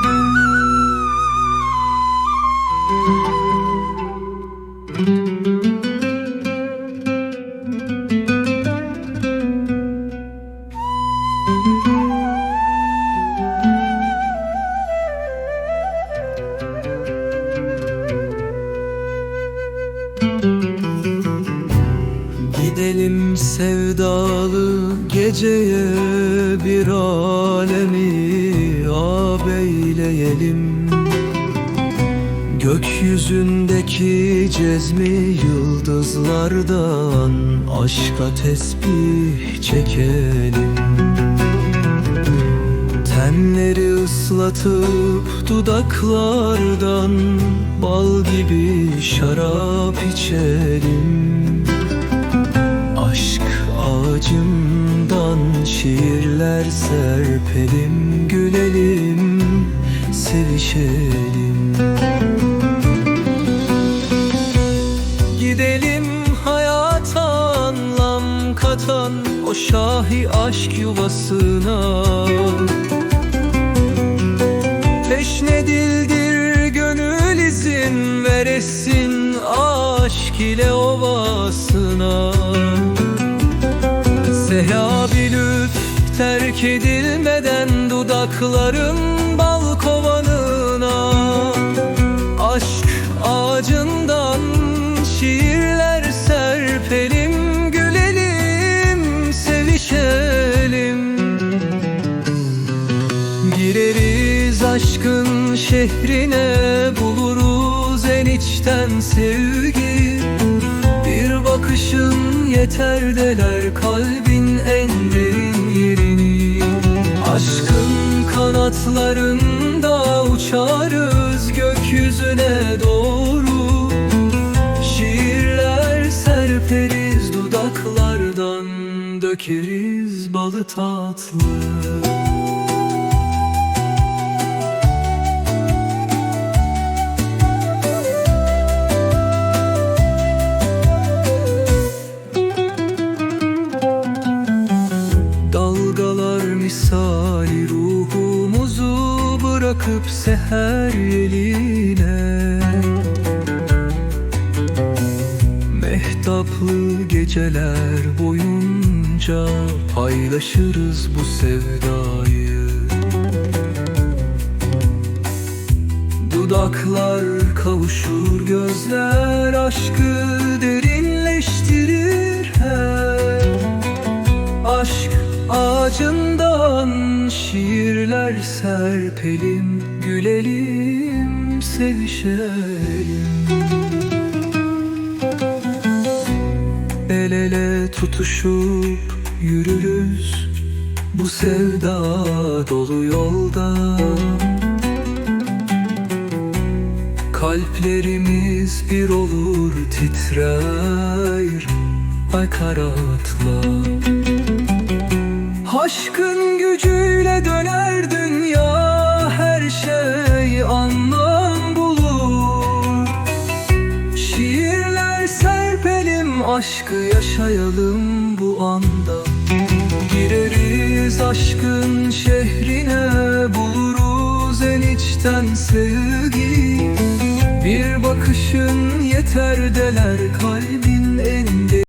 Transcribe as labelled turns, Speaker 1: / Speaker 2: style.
Speaker 1: thank you. Gidelim sevdalı geceye bir alemi ağabeyleyelim Gökyüzündeki cezmi yıldızlardan aşka tesbih çekelim. Tenleri ıslatıp dudaklardan bal gibi şarap içelim şiirler serpelim Gülelim, sevişelim. Gidelim hayata anlam katan O şahi aşk yuvasına. Teşne dildir gönül izin veresin Aşk ile ovasına. Lütf terk edilmeden Dudakların bal kovanına Aşk ağacından şiirler serpelim Gülelim, sevişelim. Gireriz aşkın şehrine Buluruz en içten sevgi. Bir bakışın yeter deler Kalbin en Aşkın kanatlarında uçarız Gökyüzüne doğru. Şiirler serperiz dudaklardan Dökeriz balı tatlı bırakıp seher yeline. Mehtaplı geceler boyunca paylaşırız bu sevdayı. Dudaklar kavuşur gözler aşkı derinleştirir hep Aşk ağacından şiirler serpelim Gülelim, sevişelim. El ele tutuşup yürürüz Bu sevda dolu yolda. Kalplerimiz bir olur titrer Ay karatla Aşkın gücüyle döner dünya Her şey anlam bulur. Şiirler serpelim Aşkı yaşayalım bu anda. Gireriz aşkın şehrine Buluruz en içten sevgi. Bir bakışın yeter deler Kalbin en